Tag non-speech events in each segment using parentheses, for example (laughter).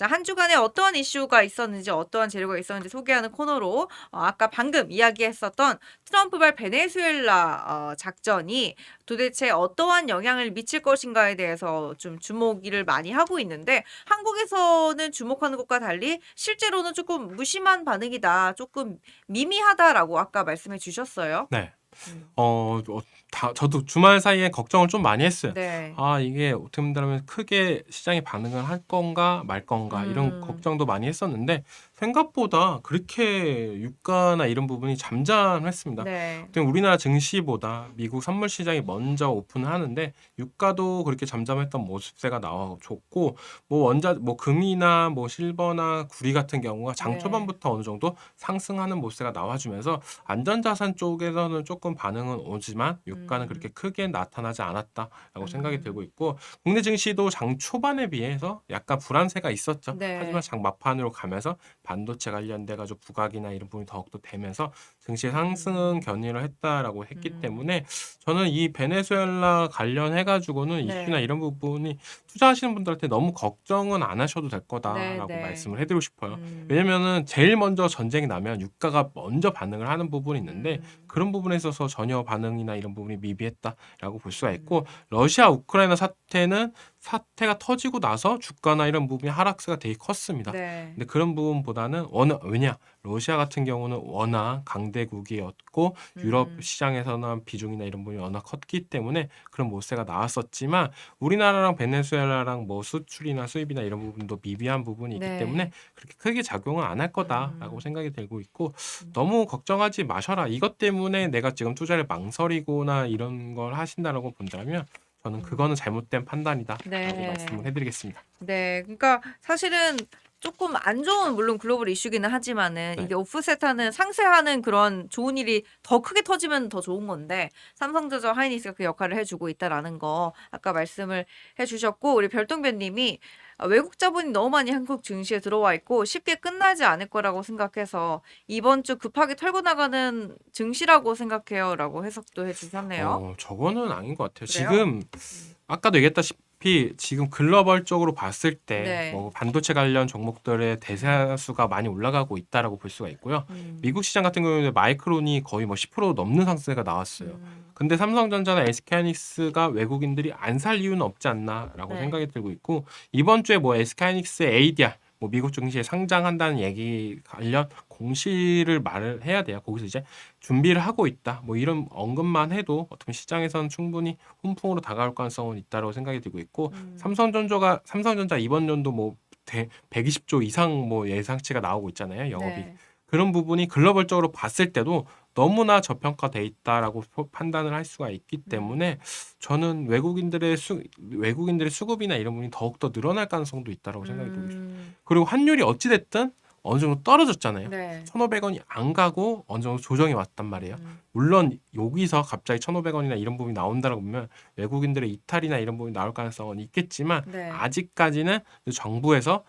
자, 한 주간에 어떠한 이슈가 있었는지, 어떠한 재료가 있었는지 소개하는 코너로 어, 아까 방금 이야기했었던 트럼프발 베네수엘라 어, 작전이 도대체 어떠한 영향을 미칠 것인가에 대해서 좀 주목을 많이 하고 있는데 한국에서는 주목하는 것과 달리 실제로는 조금 무심한 반응이다, 조금 미미하다라고 아까 말씀해 주셨어요. 네. 음. 어, 어, 다, 저도 주말 사이에 걱정을 좀 많이 했어요. 네. 아, 이게 어떻게 본다면 크게 시장이 반응을 할 건가 말 건가 이런 음. 걱정도 많이 했었는데 생각보다 그렇게 유가나 이런 부분이 잠잠했습니다. 네. 우리나라 증시보다 미국 선물 시장이 먼저 오픈을 하는데 유가도 그렇게 잠잠했던 모습세가 나와줬고 뭐 원자 뭐 금이나 뭐 실버나 구리 같은 경우가 장 네. 초반부터 어느 정도 상승하는 모습세가 나와주면서 안전자산 쪽에서는 조금 반응은 오지만 유 가는 음. 그렇게 크게 나타나지 않았다라고 생각이 음. 들고 있고 국내 증시도 장 초반에 비해서 약간 불안세가 있었죠. 네. 하지만 장 막판으로 가면서 반도체 관련돼 가지고 부각이나 이런 부분이 더욱더 되면서 증시 상승은 견인을 했다라고 했기 음. 때문에 저는 이 베네수엘라 관련해 가지고는 네. 이슈나 이런 부분이 투자하시는 분들한테 너무 걱정은 안 하셔도 될 거다라고 네, 네. 말씀을 해드리고 싶어요. 음. 왜냐면은 제일 먼저 전쟁이 나면 유가가 먼저 반응을 하는 부분이 있는데 음. 그런 부분에 있어서 전혀 반응이나 이런 부분이 미비했다라고 볼 수가 음. 있고 러시아 우크라이나 사태는 사태가 터지고 나서 주가나 이런 부분이 하락세가 되게 컸습니다. 네. 근데 그런 부분보다는 워낙 왜냐 러시아 같은 경우는 워낙 강대국이었고 유럽 음. 시장에서는 비중이나 이런 부분이 워낙 컸기 때문에 그런 모세가 나왔었지만 우리나라랑 베네수엘라랑 뭐 수출이나 수입이나 이런 부분도 미비한 부분이 있기 네. 때문에 그렇게 크게 작용은 안 할 거다라고 음. 생각이 들고 있고 음. 너무 걱정하지 마셔라 이것 때문에 내가 지금 투자를 망설이거나 이런 걸 하신다라고 본다면 저는 음. 그거는 잘못된 판단이다라고 네. 말씀을 해드리겠습니다. 네, 그러니까 사실은 조금 안 좋은 물론 글로벌 이슈기는 하지만은 네. 이게 오프셋하는 상쇄하는 그런 좋은 일이 더 크게 터지면 더 좋은 건데 삼성전자 하이닉스가 그 역할을 해주고 있다라는 거 아까 말씀을 해주셨고 우리 별똥별님이 아, 외국 자본이 너무 많이 한국 증시에 들어와 있고 쉽게 끝나지 않을 거라고 생각해서 이번 주 급하게 털고 나가는 증시라고 생각해요라고 해석도 해주셨네요. 어, 저거는 아닌 것 같아요. 그래요? 지금 아까도 얘기했다시피 지금 글로벌적으로 봤을 때 네. 뭐 반도체 관련 종목들의 대사수가 많이 올라가고 있다라고 볼 수가 있고요. 음. 미국 시장 같은 경우에는 마이크론이 거의 뭐 10% 넘는 상승세가 나왔어요. 음. 근데 삼성전자나 SK하이닉스가 외국인들이 안 살 이유는 없지 않나라고 네. 생각이 들고 있고 이번 주에 뭐 SK하이닉스의 ADR 뭐 미국 증시에 상장한다는 얘기 관련 공시를 말을 해야 돼요. 거기서 이제 준비를 하고 있다. 뭐 이런 언급만 해도 어떻게 시장에서는 충분히 훈풍으로 다가올 가능성은 있다고 생각이 들고 있고 음. 삼성전자가 삼성전자 이번 연도 뭐 대, 120조 이상 뭐 예상치가 나오고 있잖아요. 영업이 네. 그런 부분이 글로벌적으로 봤을 때도 너무나 저평가돼 있다라고 포- 판단을 할 수가 있기 음. 때문에 저는 외국인들의 수 외국인들의 수급이나 이런 부분이 더욱 더 늘어날 가능성도 있다라고 생각이 들고. 음. 그리고 환율이 어찌 됐든 어느 정도 떨어졌잖아요. 네. 1,500원이 안 가고 어느 정도 조정이 왔단 말이에요. 음. 물론 여기서 갑자기 1,500원이나 이런 부분이 나온다고 보면 외국인들의 이탈이나 이런 부분이 나올 가능성은 있겠지만 네. 아직까지는 정부에서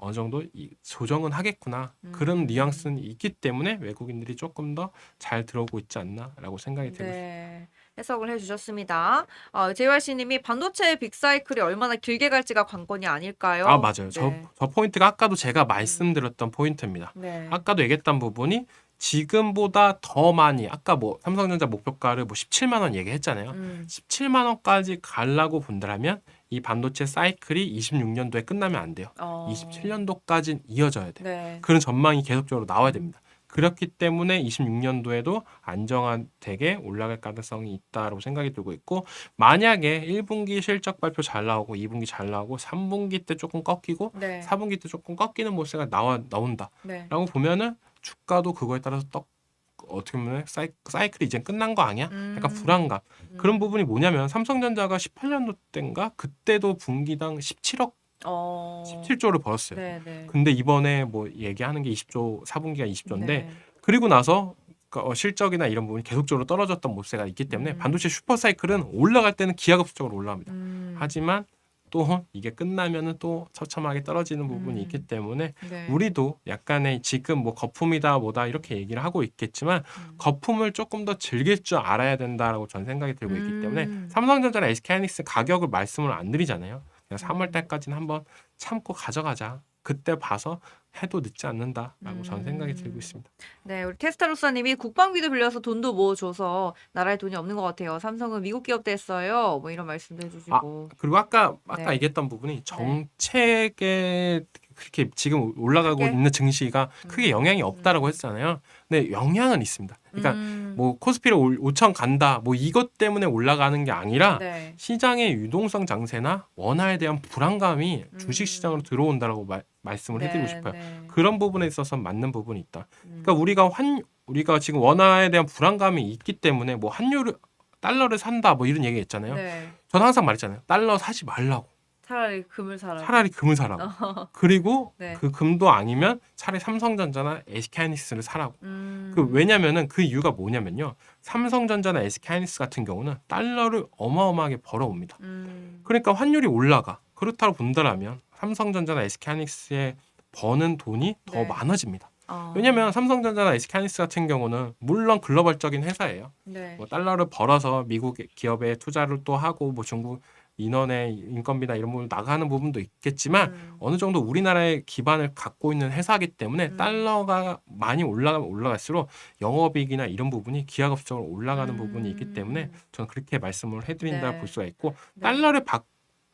어느 정도 이 조정은 하겠구나 그런 음. 뉘앙스는 있기 때문에 외국인들이 조금 더 잘 들어오고 있지 않나라고 생각이 들고 있습니다. 네. 해석을 해주셨습니다. 어, JYC님이 반도체 빅사이클이 얼마나 길게 갈지가 관건이 아닐까요? 아 맞아요. 저, 네. 저 포인트가 아까도 제가 말씀드렸던 포인트입니다. 네. 아까도 얘기했던 부분이 지금보다 더 많이 아까 뭐 삼성전자 목표가를 뭐 17만 원 얘기했잖아요. 음. 17만 원까지 가려고 본다면 이 반도체 사이클이 26년도에 끝나면 안 돼요. 어. 27년도까지 이어져야 돼요. 네. 그런 전망이 계속적으로 나와야 됩니다. 그렇기 때문에 26년도에도 안정한 되게 올라갈 가능성이 있다고 생각이 들고 있고 만약에 1분기 실적 발표 잘 나오고 2분기 잘 나오고 3분기 때 조금 꺾이고 네. 4분기 때 조금 꺾이는 모습이 나와 나온다라고 네. 보면은 주가도 그거에 따라서 떡 어떻게 보면 사이, 사이클이 이제 끝난 거 아니야? 약간 음. 불안감 음. 그런 부분이 뭐냐면 삼성전자가 18년도 때인가 그때도 분기당 17억 어. 17조를 벌었어요. 네, 네. 근데 이번에 뭐 얘기하는 게 20조 4분기가 20조인데 네. 그리고 나서 그, 어, 실적이나 이런 부분이 계속적으로 떨어졌던 모세가 있기 때문에 음. 반도체 슈퍼 사이클은 올라갈 때는 기하급수적으로 올라갑니다. 음. 하지만 또 이게 끝나면은 또 처참하게 떨어지는 부분이 음. 있기 때문에 네. 우리도 약간의 지금 뭐 거품이다 뭐다 이렇게 얘기를 하고 있겠지만 음. 거품을 조금 더 즐길 줄 알아야 된다라고 전 생각이 들고 있기 음. 때문에 삼성전자나 SK하이닉스 가격을 말씀을 안 드리잖아요. 그냥 3월 음. 달까지는 한번 참고 가져가자. 그때 봐서 해도 늦지 않는다라고 저는 생각이 들고 음. 있습니다. 네, 우리 테스타로사님이 국방비도 빌려서 돈도 모아줘서 나라에 돈이 없는 것 같아요. 삼성은 미국 기업 됐어요. 뭐 이런 말씀도 해주시고. 그리고 아까 아까 네. 얘기했던 부분이 정책에 그렇게 지금 올라가고 크게? 있는 증시가 크게 음. 영향이 없다라고 했잖아요. 근데 영향은 있습니다. 그러니까 음, 뭐 코스피를 5천 간다 뭐 이것 때문에 올라가는 게 아니라 네. 시장의 유동성 장세나 원화에 대한 불안감이 음. 주식 시장으로 들어온다라고 말, 말씀을 해드리고 네, 싶어요. 네. 그런 부분에 있어서 맞는 부분이 있다. 음. 그러니까 우리가 환 우리가 지금 원화에 대한 불안감이 있기 때문에 뭐 환율을 달러를 산다 뭐 이런 얘기 했잖아요. 네. 저는 항상 말했잖아요. 달러 사지 말라고. 차라리 금을 사라. 차라리 금을 사라고. (laughs) 그리고 네. 그 금도 아니면 차라리 삼성전자나 SK하이닉스를 사라고. 음. 그 왜냐면은 그 이유가 뭐냐면요. 삼성전자나 SK하이닉스 같은 경우는 달러를 어마어마하게 벌어옵니다. 음. 그러니까 환율이 올라가. 그렇다고 본다라면 삼성전자나 SK하이닉스에 버는 돈이 더 네. 많아집니다. 어. 왜냐면 삼성전자나 SK하이닉스 같은 경우는 물론 글로벌적인 회사예요. 네. 뭐 달러를 벌어서 미국 기업에 투자를 또 하고 뭐 중국 인원의 인건비나 이런 부분 나가는 부분도 있겠지만 음. 어느 정도 우리나라의 기반을 갖고 있는 회사이기 때문에 음. 달러가 많이 올라가면 올라갈수록 영업이익이나 이런 부분이 기하급수적으로 올라가는 음. 부분이 있기 때문에 저는 그렇게 말씀을 해드린다 네. 볼 수가 있고 네. 달러를 바,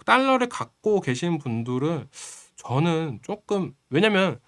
달러를 갖고 계신 분들은 저는 조금 왜냐면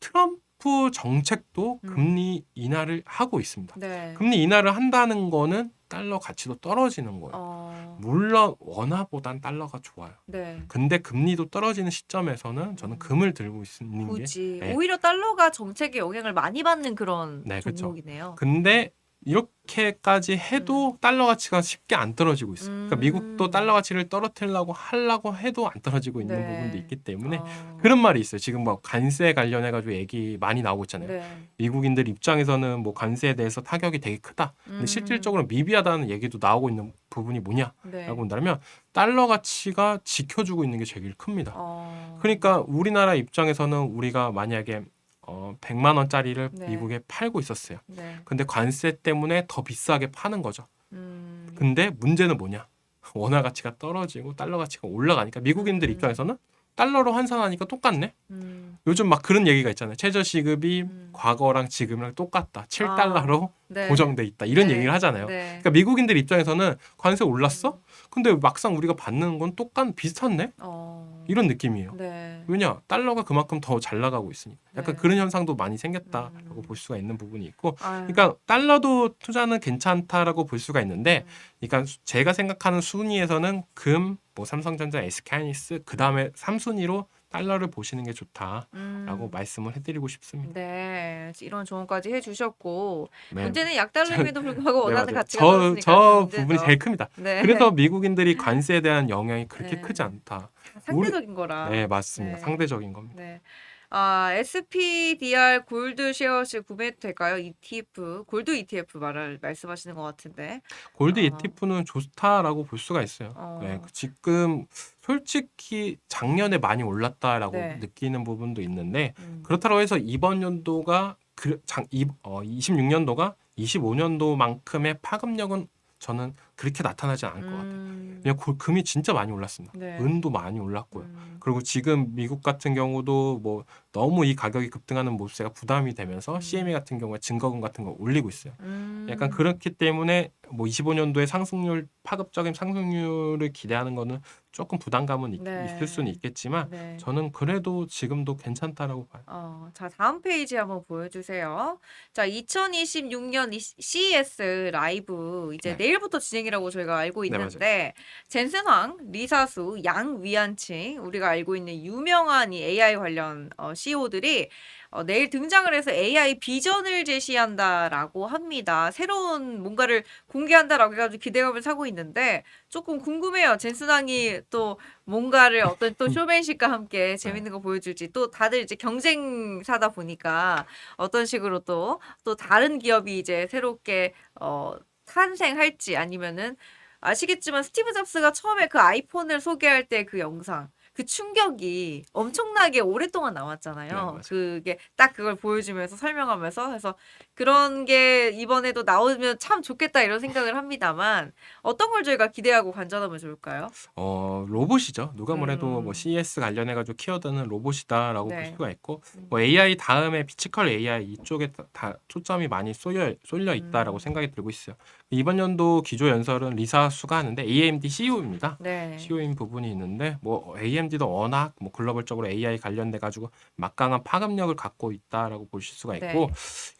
트럼프 정책도 음. 금리 인하를 하고 있습니다. 네. 금리 인하를 한다는 거는 달러 가치도 떨어지는 거예요. 어. 물론 원화보단 달러가 좋아요. 네. 근데 금리도 떨어지는 시점에서는 저는 음. 금을 들고 있는 게 굳이 네. 오히려 달러가 정책에 영향을 많이 받는 그런 네. 종목이네요. 근데 이렇게까지 해도 달러 가치가 쉽게 안 떨어지고 있어요. 그러니까 음. 미국도 달러 가치를 떨어뜨리려고 하려고 해도 안 떨어지고 있는 네. 부분도 있기 때문에 어. 그런 말이 있어요. 지금 뭐 관세 관련해 가지고 얘기 많이 나오고 있잖아요. 네. 미국인들 입장에서는 뭐 관세에 대해서 타격이 되게 크다. 근데 음. 실질적으로 미비하다는 얘기도 나오고 있는 부분이 뭐냐라고 네. 본다면 달러 가치가 지켜주고 있는 게 제일 큽니다. 어. 그러니까 우리나라 입장에서는 우리가 만약에 어 100만 원짜리를 네. 미국에 팔고 있었어요. 네. 근데 관세 때문에 더 비싸게 파는 거죠. 음. 근데 문제는 뭐냐? 원화 가치가 떨어지고 달러 가치가 올라가니까 미국인들 음. 입장에서는 달러로 환산하니까 똑같네. 음. 요즘 막 그런 얘기가 있잖아요. 최저 시급이 음. 과거랑 지금이랑 똑같다. 7달러로 네. 고정돼 있다. 이런 네. 얘기를 하잖아요. 네. 그러니까 미국인들 입장에서는 관세 올랐어? 근데 막상 우리가 받는 건 똑같 비슷한데? 어. 이런 느낌이에요. 네. 왜냐? 달러가 그만큼 더 잘 나가고 있으니까. 약간 네. 그런 현상도 많이 생겼다라고 음. 볼 수가 있는 부분이 있고. 아유. 그러니까 달러도 투자는 괜찮다라고 볼 수가 있는데 음. 그러니까 수- 제가 생각하는 순위에서는 금, 뭐 삼성전자, SK하이닉스 그 다음에 3순위로 달러를 보시는 게 좋다라고 음. 말씀을 해드리고 싶습니다. 네, 이런 조언까지 해주셨고 네. 문제는 약달러임에도 불구하고 네, 원하는 맞아요. 가치가 저, 떨어지니까 저 문제죠. 부분이 제일 큽니다. 네. 그래서 미국인들이 관세에 대한 영향이 그렇게 네. 크지 않다. 상대적인 거라. 네, 맞습니다. 네. 상대적인 겁니다. 네. 아, SPDR 골드 쉐어스 구매해도 될까요? ETF, 골드 ETF 말을 말씀하시는 것 같은데. 골드 어. ETF는 좋다라고 볼 수가 있어요. 어. 네, 지금 솔직히 작년에 많이 올랐다라고 네. 느끼는 부분도 있는데 음. 그렇다고 해서 이번 연도가 그, 장, 이, 어, 26년도가 25년도만큼의 파급력은 저는 그렇게 나타나지 않을 것 같아요. 음. 그냥 고- 금이 진짜 많이 올랐습니다. 네. 은도 많이 올랐고요. 음. 그리고 지금 미국 같은 경우도 뭐 너무 이 가격이 급등하는 모습세가 부담이 되면서 음. CME 같은 경우에 증거금 같은 거 올리고 있어요. 음. 약간 그렇기 때문에 뭐 25년도에 상승률 파급적인 상승률을 기대하는 거는 조금 부담감은 있, 네. 있을 수는 있겠지만 네. 저는 그래도 지금도 괜찮다라고 봐요. 어, 자, 다음 페이지 한번 보여주세요. 자, 2026년 이 CES 라이브 이제 네. 내일부터 진행 이라고 저희가 알고 네. 있는데 젠슨황, 리사수, 양위안칭 우리가 알고 있는 유명한 이 AI 관련 어, CEO들이 어, 내일 등장을 해서 AI 비전을 제시한다라고 합니다. 새로운 뭔가를 공개한다라고 해가지고 기대감을 사고 있는데 조금 궁금해요. 젠슨황이 또 뭔가를 어떤 또 쇼맨십과 함께 (laughs) 재밌는 거 보여줄지 또 다들 이제 경쟁사다 보니까 어떤 식으로 또 또 다른 기업이 이제 새롭게 어 탄생할지 아니면은 아시겠지만 스티브 잡스가 처음에 그 아이폰을 소개할 때 그 영상 그 충격이 엄청나게 오랫동안 네, 남았잖아요. 맞아요. 그게 딱 그걸 보여주면서 설명하면서 해서 그런 게 이번에도 나오면 참 좋겠다 이런 생각을 합니다만 어떤 걸 저희가 기대하고 관전하면 좋을까요? 어 로봇이죠. 누가 뭐래도 음. 뭐 CES 관련해 가지고 키워드는 로봇이다라고 볼 네. 수가 있고 음. 뭐 AI 다음에 피지컬 AI 이쪽에 다, 다 초점이 많이 쏠려 쏠려 있다라고 음. 생각이 들고 있어요. 이번 연도 기조 연설은 리사 수가 하는데 AMD CEO입니다. 네. CEO인 부분이 있는데 뭐 AMD 도 워낙 뭐 글로벌적으로 AI 관련돼 가지고 막강한 파급력을 갖고 있다라고 보실 수가 있고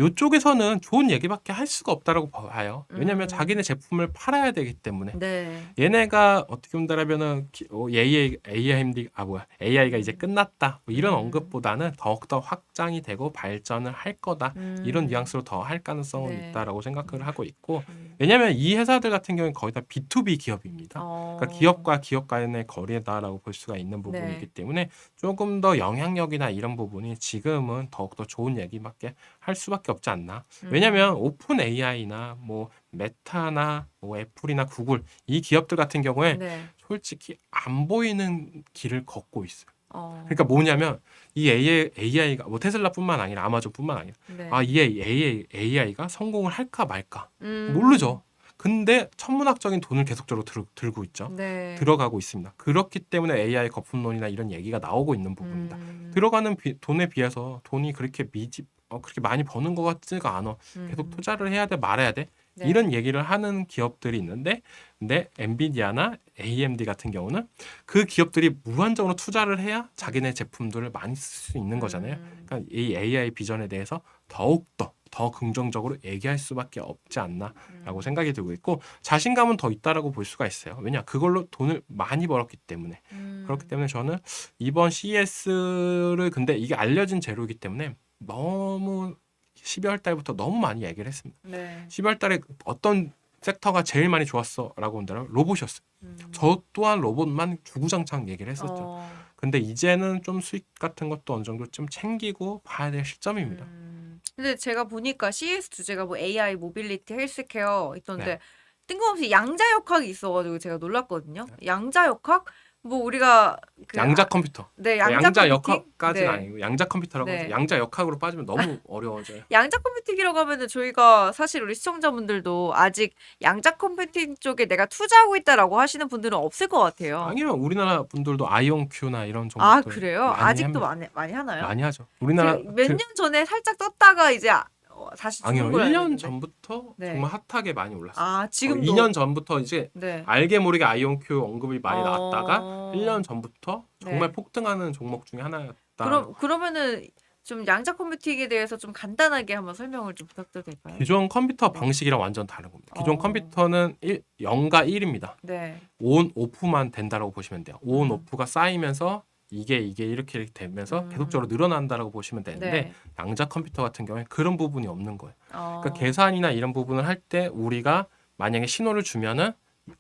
이쪽에서는 좋은 얘기밖에 할 수가 없다라고 봐요. 왜냐하면 음. 자기네 제품을 팔아야 되기 때문에 네. 얘네가 어떻게 본다라면은 기- 어, AI, AMD 아 뭐야 AI가 이제 끝났다 뭐 이런 음. 언급보다는 더욱더 확장이 되고 발전을 할 거다 이런 음. 뉘앙스로 더 할 가능성은 네. 있다라고 생각을 하고 있고 음. 왜냐하면 이 회사들 같은 경우는 거의 다 B2B 기업입니다. 어. 그러니까 기업과 기업 간의 거래다라고 볼 수가 있는 부분이기 네. 때문에 조금 더 영향력이나 이런 부분이 지금은 더욱더 좋은 얘기밖에 할 수밖에 없지 않나. 왜냐하면 음. 오픈 AI나 뭐 메타나 뭐 애플이나 구글 이 기업들 같은 경우에 네. 솔직히 안 보이는 길을 걷고 있어요. 어. 그러니까 뭐냐면 이 AI, AI가 뭐 테슬라뿐만 아니라 아마존뿐만 아니라 네. 아이 AI, AI가 성공을 할까 말까 음. 모르죠. 근데 천문학적인 돈을 계속적으로 들, 들고 있죠. 네. 들어가고 있습니다. 그렇기 때문에 AI 거품론이나 이런 얘기가 나오고 있는 부분입니다. 음. 들어가는 비- 돈에 비해서 돈이 그렇게 미집 어, 그렇게 많이 버는 것 같지가 않아. 계속 음. 투자를 해야 돼 말아야 돼 네. 이런 얘기를 하는 기업들이 있는데 근데 엔비디아나 AMD 같은 경우는 그 기업들이 무한정으로 투자를 해야 자기네 제품들을 많이 쓸 수 있는 거잖아요. 음. 그러니까 이 AI 비전에 대해서 더욱 더 더 긍정적으로 얘기할 수밖에 없지 않나라고 음. 생각이 들고 있고 자신감은 더 있다라고 볼 수가 있어요. 왜냐 그걸로 돈을 많이 벌었기 때문에 음. 그렇기 때문에 저는 이번 CES를 근데 이게 알려진 재료이기 때문에 너무 12월 달부터 너무 많이 얘기를 했습니다. 네. 12월 달에 어떤 섹터가 제일 많이 좋았어라고 본다면 로봇이었어요. 음. 저 또한 로봇만 주구장창 얘기를 했었죠. 어. 근데 이제는 좀 수익 같은 것도 어느 정도 좀 챙기고 봐야 될 시점입니다. 음. 근데 제가 보니까 CS 주제가 뭐 AI, 모빌리티, 헬스케어 있던데 네. 뜬금없이 양자역학이 있어가지고 제가 놀랐거든요. 양자역학? 뭐 우리가 그 양자 아, 컴퓨터. 네 양자, 양자 컴퓨팅? 역학까지는 네. 아니고 양자 컴퓨터라고 네. 해서 양자 역학으로 빠지면 너무 어려워져요. (laughs) 양자 컴퓨팅이라고 하면은 저희가 사실 우리 시청자분들도 아직 양자 컴퓨팅 쪽에 내가 투자하고 있다라고 하시는 분들은 없을 것 같아요. 아니면 우리나라 분들도 아이온큐나 이런 정보 아 그래요? 아직도 합니다. 많이 많이 하나요? 많이 하죠. 우리나라 몇년 그- 전에 살짝 떴다가 이제 아- 어, 다시 아니요. 죽은 걸로 알고 1년 있는데. 전부터 네. 정말 핫하게 많이 올랐어요. 아 지금도 2년 전부터 이제 네. 알게 모르게 아이온큐 언급이 많이 어. 나왔다가 1년 전부터 정말 네. 폭등하는 종목 중에 하나였다. 그럼 그러면은 좀 양자 컴퓨팅에 대해서 좀 간단하게 한번 설명을 좀 부탁드려도 될까요? 기존 컴퓨터 네. 방식이랑 완전 다른 겁니다. 기존 어. 컴퓨터는 1, 0과 1입니다. 네. 온 오프만 된다라고 보시면 돼요. 온 음. 오프가 쌓이면서 이게 이게 이렇게 이렇게 되면서 음. 계속적으로 늘어난다라고 보시면 되는데 네. 양자 컴퓨터 같은 경우에 그런 부분이 없는 거예요. 어. 그러니까 계산이나 이런 부분을 할 때 우리가 만약에 신호를 주면은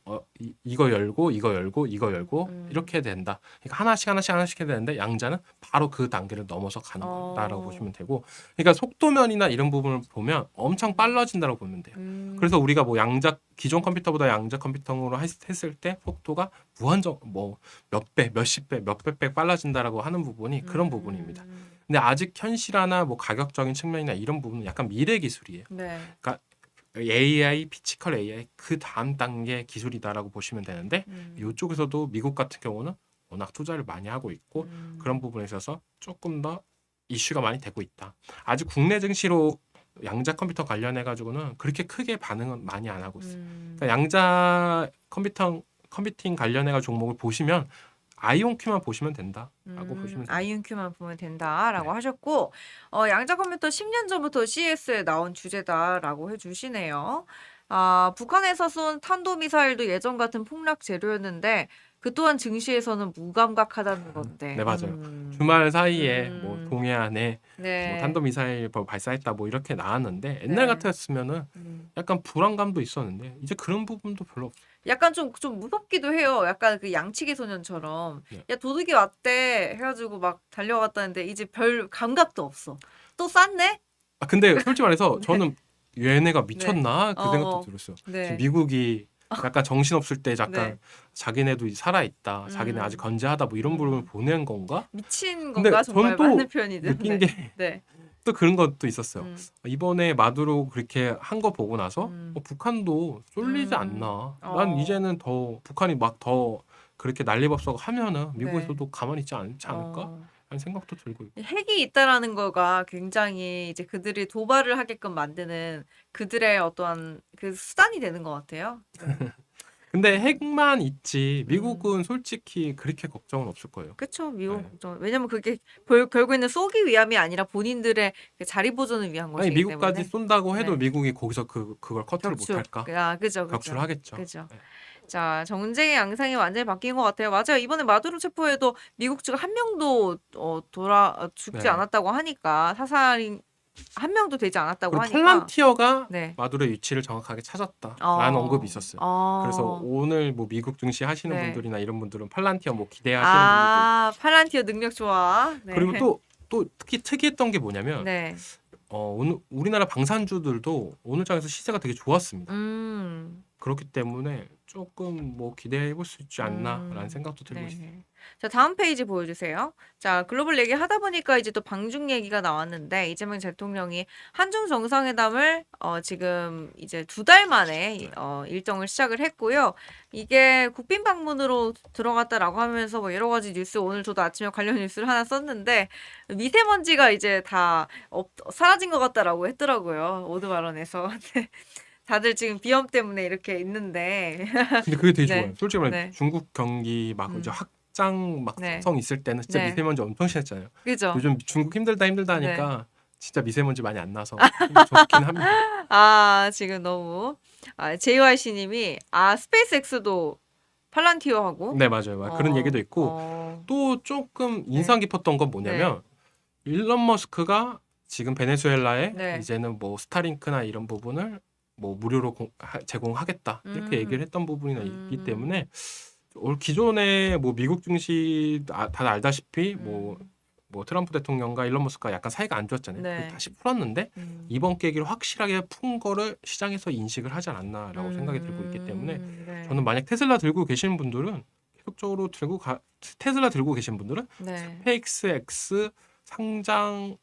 어, 이, 이거 열고 이거 열고 이거 열고 음. 이렇게 된다. 그러니까 하나씩 하나씩 하나씩 해야 되는데 양자는 바로 그 단계를 넘어서 가는 어. 거다라고 보시면 되고, 그러니까 속도면이나 이런 부분을 보면 엄청 빨라진다고 보면 돼요. 음. 그래서 우리가 뭐 양자 기존 컴퓨터보다 양자 컴퓨터로 했- 했을 때 속도가 무한정 뭐 몇 배, 몇십 배, 몇백 배 빨라진다라고 하는 부분이 그런 음. 부분입니다. 근데 아직 현실화나 뭐 가격적인 측면이나 이런 부분은 약간 미래 기술이에요. 네. AI, 피지컬 AI 그 다음 단계 기술이다라고 보시면 되는데 음. 이쪽에서도 미국 같은 경우는 워낙 투자를 많이 하고 있고 음. 그런 부분에 있어서 조금 더 이슈가 많이 되고 있다. 아직 국내 증시로 양자 컴퓨터 관련해 가지고는 그렇게 크게 반응은 많이 안 하고 있어요. 음. 그러니까 양자 컴퓨터 컴퓨팅 관련해 가지고 종목을 보시면 아이온큐만 보시면 된다라고 음, 보시면. 아이온큐만 보면 된다라고 네. 하셨고 어, 양자 컴퓨터 10년 전부터 CS에 나온 주제다라고 해주시네요. 아 북한에서 쏜 탄도 미사일도 예전 같은 폭락 재료였는데 그 또한 증시에서는 무감각하다는 건데. 네, 맞아요. 음, 주말 사이에 음. 뭐 동해안에 네. 뭐 탄도미사일 뭐 발사했다 뭐 이렇게 나왔는데 네. 옛날 같았으면은 음. 약간 불안감도 있었는데 이제 그런 부분도 별로 없어요. 약간 좀 좀 무섭기도 해요. 약간 그 양치기 소년처럼 네. 야 도둑이 왔대 해가지고 막 달려갔다는데 이제 별 감각도 없어. 또 쐈네? 아 근데 솔직히 말해서 (laughs) 저는 얘네가 미쳤나 그 네. 생각도 어. 들었어요. 네. 지금 미국이 (laughs) 약간 정신 없을 때 약간 네. 자기네도 살아 있다, 자기네 음. 아직 건재하다 뭐 이런 부분을 음. 보낸 건가? 미친 근데 건가 저는 정말 또 맞는 표현이든. 느낀 네. 게 네. 또 그런 것도 있었어요. 음. 이번에 마두로 그렇게 한 거 보고 나서 음. 어, 북한도 쏠리지 음. 않나. 어. 난 이제는 더 북한이 막 더 그렇게 난리법석 하면은 네. 미국에서도 가만히 있지 않지 않을까? 어. 하는 생각도 들고 있고. 핵이 있다라는 거가 굉장히 이제 그들이 도발을 하게끔 만드는 그들의 어떠한 그 수단이 되는 것 같아요. 네. (laughs) 근데 핵만 있지 음. 미국은 솔직히 그렇게 걱정은 없을 거예요. 그렇죠. 미국 네. 걱정. 왜냐면 그게 결, 결국에는 쏘기 위함이 아니라 본인들의 그 자리 보존을 위한 아니 것이기 미국까지 때문에. 쏜다고 해도 네. 미국이 거기서 그 그걸 커트를 격추. 못할까? 아, 그죠, 그죠. 격추를 하겠죠. 그죠. 네. 자, 정쟁의 양상이 완전히 바뀐 것 같아요. 맞아요. 이번에 마두로 체포에도 미국 측 한 명도 어, 돌아 어, 죽지 네. 않았다고 하니까 사살인 한 명도 되지 않았다고 그리고 하니까. 팔란티어가 네. 마두로의 위치를 정확하게 찾았다라는 어. 언급이 있었어요. 어. 그래서 오늘 뭐 미국 증시 하시는 네. 분들이나 이런 분들은 팔란티어 뭐 기대하시는 아, 팔란티어 능력 좋아. 네. 분들 그리고 또 또 특히 특이했던 게 뭐냐면 네. 어, 오늘 우리나라 방산주들도 오늘 장에서 시세가 되게 좋았습니다. 음. 그렇기 때문에 조금 뭐 기대해 볼 수 있지 않나라는 음. 생각도 들고 있어요. 네. 자, 다음 페이지 보여주세요. 자, 글로벌 얘기 하다 보니까 이제 또 방중 얘기가 나왔는데 이재명 대통령이 한중 정상회담을 어, 지금 이제 두 달 만에 네. 어, 일정을 시작을 했고요. 이게 국빈 방문으로 들어갔다라고 하면서 뭐 여러 가지 뉴스 오늘 저도 아침에 관련 뉴스를 하나 썼는데 미세먼지가 이제 다 없, 사라진 것 같다라고 했더라고요. 오드 발언에서. (laughs) 네. 다들 지금 비염 때문에 이렇게 있는데 (laughs) 근데 그게 되게 네. 좋아요. 솔직히 말해 네. 중국 경기 막 음. 이제 확장 막 네. 성 있을 때는 진짜 네. 미세먼지 엄청 심했잖아요. 그죠? 요즘 중국 힘들다 힘들다 네. 하니까 진짜 미세먼지 많이 안 나서 (laughs) 좋긴 합니다. 아, 지금 너무 아, JYC 님이 아, 스페이스X도 팔란티어하고 네 맞아요. 막 그런 어, 얘기도 있고 어, 또 조금 인상 깊었던 건 뭐냐면 일론 머스크가 지금 베네수엘라에 네. 이제는 뭐 스타링크나 이런 부분을 뭐 무료로 공- 하- 제공하겠다 이렇게 음. 얘기를 했던 부분이 음. 있기 때문에 올 기존에 뭐 미국 증시 아, 다들 알다시피 뭐, 음, 뭐 트럼프 대통령과 일론 머스크가 약간 사이가 안 좋았잖아요. 네. 다시 풀었는데 음. 이번 계기를 확실하게 푼 거를 시장에서 인식을 하지 않았나라고 생각이 들고 있기 때문에 음, 네. 저는 만약 테슬라 들고 계시는 분들은 계속적으로 들고 가 테슬라 들고 계신 분들은 네. PXX 상장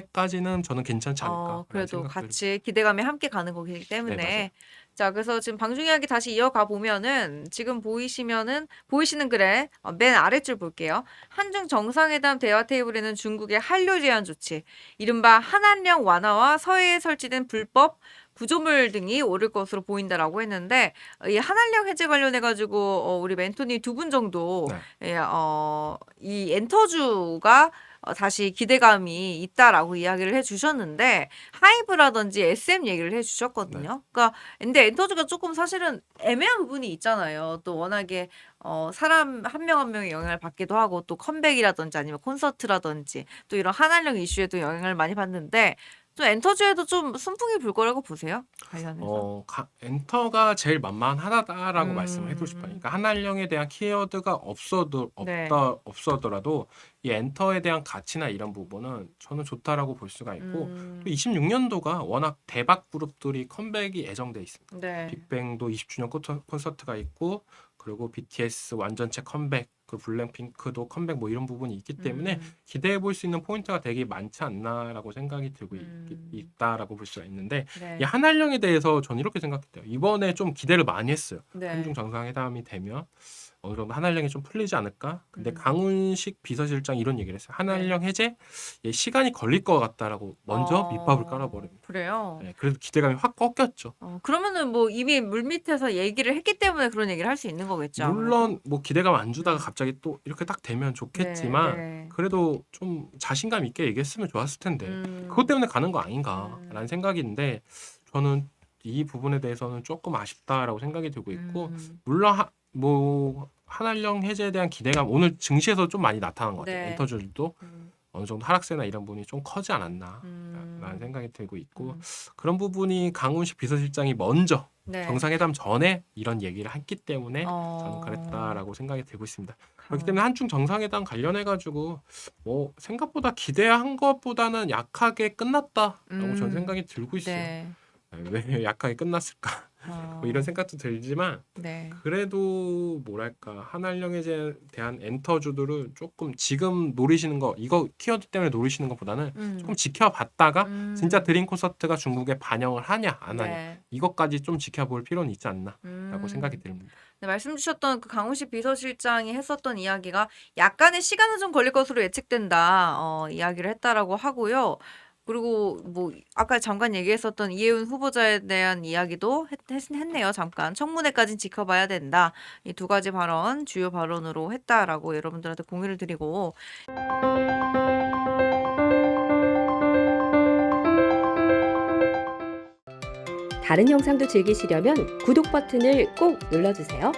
때까지는 저는 괜찮지 않을까. 어, 그래도. 같이 기대감이 함께 가는 거기 때문에 네. 자 그래서 지금 방중 이야기 다시 이어가 보면은 지금 보이시면은 보이시는 글에 어, 맨 아래줄 볼게요. 한중 정상회담 대화 테이블에는 중국의 한류 제한 조치, 이른바 한한령 완화와 서해에 설치된 불법 구조물 등이 오를 것으로 보인다라고 했는데 이 한한령 해제 관련해 가지고 어, 우리 멘토님 두분 정도 네. 예, 어, 이 엔터주가 어, 다시 기대감이 있다라고 이야기를 해주셨는데 하이브라든지 SM 얘기를 해주셨거든요. 그러니까 근데 엔터주가 조금 사실은 애매한 부분이 있잖아요. 또 워낙에 어, 사람 한 명 한 명의 영향을 받기도 하고 또 컴백이라든지 아니면 콘서트라든지 또 이런 한한령 이슈에도 영향을 많이 받는데 좀 엔터주에도 좀 순풍이 불 거라고 보세요 관련해서. 어, 가, 엔터가 제일 만만하다라고 음. 말씀을 해드리고 싶어요. 그러니까 한한령에 대한 키워드가 없어도 없다 네. 없어더라도 이 엔터에 대한 가치나 이런 부분은 저는 좋다라고 볼 수가 있고 음, 또 26년도가 워낙 대박 그룹들이 컴백이 예정돼 있습니다. 네. 빅뱅도 20주년 콘서- 콘서트가 있고 그리고 BTS 완전체 컴백, 그 블랙핑크도 컴백 뭐 이런 부분이 있기 때문에 음, 기대해 볼 수 있는 포인트가 되게 많지 않나라고 생각이 들고 음. 있, 다라고 볼 수가 있는데 네. 이 한한령에 대해서 저는 이렇게 생각해요. 이번에 좀 기대를 많이 했어요. 네. 한중 정상회담이 되면 어느 정도 한한령이 좀 풀리지 않을까? 근데 음. 네. 강훈식 비서실장 이런 얘기를 했어요. 한한령 해제 예, 시간이 걸릴 것 같다라고 먼저 어, 밑밥을 깔아버립니다. 그래요. 네, 그래서 기대감이 확 꺾였죠. 어, 그러면은 뭐 이미 물 밑에서 얘기를 했기 때문에 그런 얘기를 할 수 있는 거겠죠. 물론 뭐 기대감 안 주다가 음. 갑자기 또 이렇게 딱 되면 좋겠지만 네, 네. 그래도 좀 자신감 있게 얘기했으면 좋았을 텐데 음, 그것 때문에 가는 거 아닌가라는 음. 생각인데 저는 이 부분에 대해서는 조금 아쉽다라고 생각이 들고 있고 음, 물론 하, 뭐 한한령 해제에 대한 기대감 오늘 증시에서 좀 많이 나타난 것 같아요. 네. 엔터주들도 음, 어느 정도 하락세나 이런 부분이 좀 커지 않았나라는 음, 생각이 들고 있고 음, 그런 부분이 강훈식 비서실장이 먼저 네. 정상회담 전에 이런 얘기를 했기 때문에 저는 어, 그랬다라고 생각이 들고 있습니다. 그렇기 강훈- 때문에 한중 정상회담 관련해 가지고 뭐 생각보다 기대한 것보다는 약하게 끝났다라고 음, 저는 생각이 들고 있어요. 네. 왜 (laughs) 약하게 끝났을까? 어, 뭐 이런 생각도 들지만 네. 그래도 뭐랄까 한한령에 제- 대한 엔터주들은 조금 지금 노리시는 거 이거 키워드 때문에 노리시는 것보다는 음. 조금 지켜봤다가 음. 진짜 드림 콘서트가 중국에 반영을 하냐 안 하냐 네. 이것까지 좀 지켜볼 필요는 있지 않나라고 음. 생각이 듭니다. 네, 말씀 주셨던 그 강훈식 비서실장이 했었던 이야기가 약간의 시간은 좀 걸릴 것으로 예측된다 어, 이야기를 했다라고 하고요. 그리고 뭐 아까 잠깐 얘기했었던 이혜훈 후보자에 대한 이야기도 했, 했, 했네요. 잠깐 청문회까지는 지켜봐야 된다. 이 두 가지 발언 주요 발언으로 했다라고 여러분들한테 공유를 드리고 다른 영상도 즐기시려면 구독 버튼을 꼭 눌러주세요.